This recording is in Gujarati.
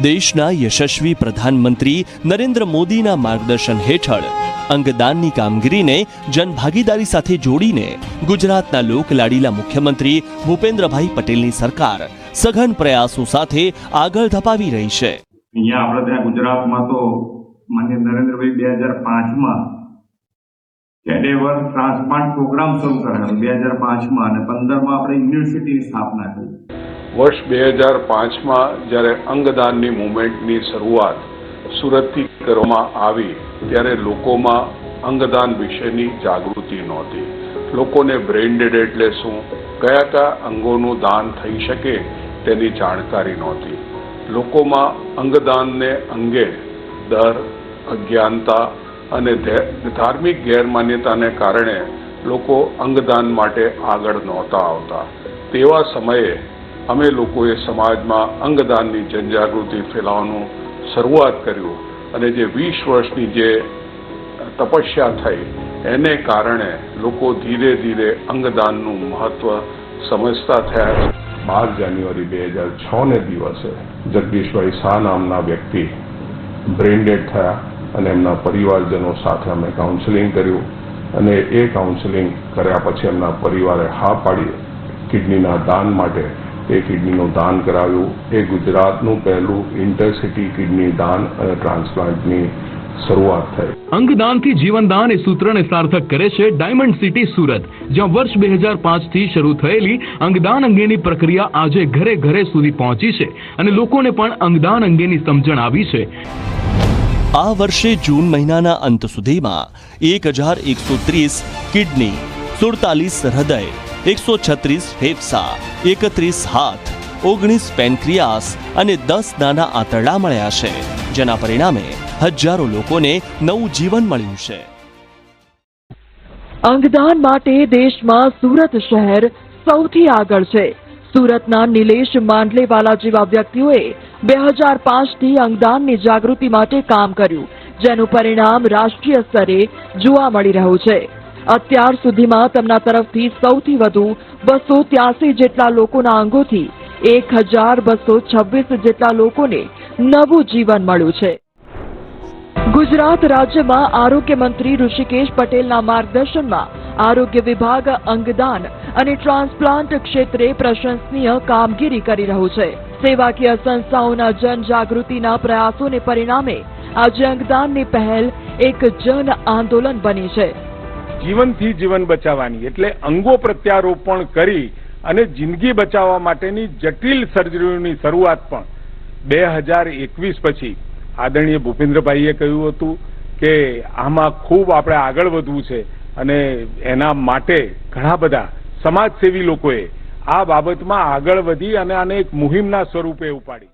દેશના યશસ્વી પ્રધાનમંત્રી નરેન્દ્ર મોદીના માર્ગદર્શન હેઠળ અંગદાનની કામગીરીને જનભાગીદારી સાથે જોડીને ગુજરાતના લોકલાડીલા મુખ્યમંત્રી ભૂપેન્દ્રભાઈ પટેલની સરકાર સઘન પ્રયાસો સાથે આગળ ધપાવી રહી છે. અહીંયા આપણે ત્યાં ગુજરાતમાં તો માન્ય નરેન્દ્રભાઈ બે હજાર પાંચમાં કેડેવર ટ્રાન્સપ્લાન્ટ પ્રોગ્રામ શરૂ કરેલો બે હજાર પાંચમાં અને પંદરમાં આપણે યુનિવર્સિટીની સ્થાપના કરી. વર્ષ બે હજાર પાંચમાં જ્યારે અંગદાનની મુવમેન્ટની શરૂઆત સુરતથી કરવામાં આવી, ત્યારે લોકોમાં અંગદાન વિશેની જાગૃતિ નહોતી. લોકોને બ્રેઇન ડેડ એટલે શું? કયા કયા અંગોનું દાન થઈ શકે તેની જાણકારી નહોતી. લોકોમાં અંગદાનને અંગે ડર, અજ્ઞાનતા અને ધાર્મિક ગેરમાન્યતાને કારણે લોકો અંગદાન માટે આગળ નહોતા આવતા. તેવા સમયે અમે લોકોએ સમાજમાં અંગદાનની જનજાગૃતિ ફેલાવવાનું શરૂઆત કર્યું અને જે વીસ વર્ષની જે તપસ્યા થઈ, એને કારણે લોકો ધીરે ધીરે અંગદાનનું મહત્વ સમજતા થયા બાર જાન્યુઆરી બે હજાર છ ને દિવસે જગદીશભાઈ શાહ નામના વ્યક્તિ બ્રેન્ડેડ થયા અને એમના પરિવારજનો સાથે અમે કાઉન્સેલિંગ કર્યું અને એ કાઉન્સેલિંગ કર્યા પછી એમના પરિવારે હા પાડી, કિડનીના દાન માટે એ કિડનીનું દાન કરાવ્યું. એ ગુજરાતનું પહેલું ઇન્ટરસિટી કિડની દાન અને ટ્રાન્સપ્લાન્ટની શરૂઆત થઈ. અંગદાનથી જીવનદાન એ સૂત્રને સાર્થક કરે છે ડાયમંડ સિટી સુરત જ્યાં વર્ષ બે હજાર પાંચથી શરૂ થયેલી અંગદાન અંગેની પ્રક્રિયા આજે ઘરે ઘરે સુધી પહોંચી છે અને લોકોને પણ અંગદાન અંગેની સમજણ આવી છે. આ વર્ષે જૂન મહિનાના અંત સુધીમાં એક હજાર એકસો ત્રીસ કિડની સુડતાલીસ હૃદય એકસો છત્રીસ ફેફસા, એકત્રીસ હાથ, ઓગણીસ પેનક્રિયાસ અને દસ નાના આંતરડા મળ્યા છે, જેના પરિણામે હજારો લોકોને નવું જીવન મળ્યું છે. અંગદાન માટે દેશમાં સુરત શહેર સૌથી આગળ છે. સુરતના નિલેશ માંડલેવાલા જેવા વ્યક્તિઓએ બે હજાર પાંચથી અંગદાનની જાગૃતિ માટે કામ કર્યું, જેનું પરિણામ રાષ્ટ્રીય સ્તરે જોવા મળી રહ્યું છે. અત્યાર સુધીમાં તેમના તરફથી સૌથી વધુ બસો ત્યાસી જેટલા લોકોના અંગોથી એક હજાર બસો છવ્વીસ જેટલા લોકોને નવું જીવન મળ્યું છે. ગુજરાત રાજ્યમાં આરોગ્ય મંત્રી ઋષિકેશ પટેલના માર્ગદર્શનમાં આરોગ્ય વિભાગ અંગદાન અને ટ્રાન્સપ્લાન્ટ ક્ષેત્રે પ્રશંસનીય કામગીરી કરી રહ્યું છે. સેવાકીય સંસ્થાઓના જનજાગૃતિના પ્રયાસોને પરિણામે આજે અંગદાનની પહેલ એક જન આંદોલન બની છે. જીવનથી જીવન બચાવવાની. એટલે અંગો પ્રત્યારોપણ કરી અને જિંદગી બચાવવા માટેની જટિલ સર્જરીઓની શરૂઆત પણ. બે હજાર એકવીસ પછી આદરણીય ભૂપેન્દ્રભાઈએ કહ્યું હતું કે આમાં ખૂબ આપણે આગળ વધવું છે અને એના માટે ઘણા બધા સમાજસેવી લોકોએ આ બાબતમાં આગળ વધી અને આને એક મુહિમના સ્વરૂપે ઉપાડી.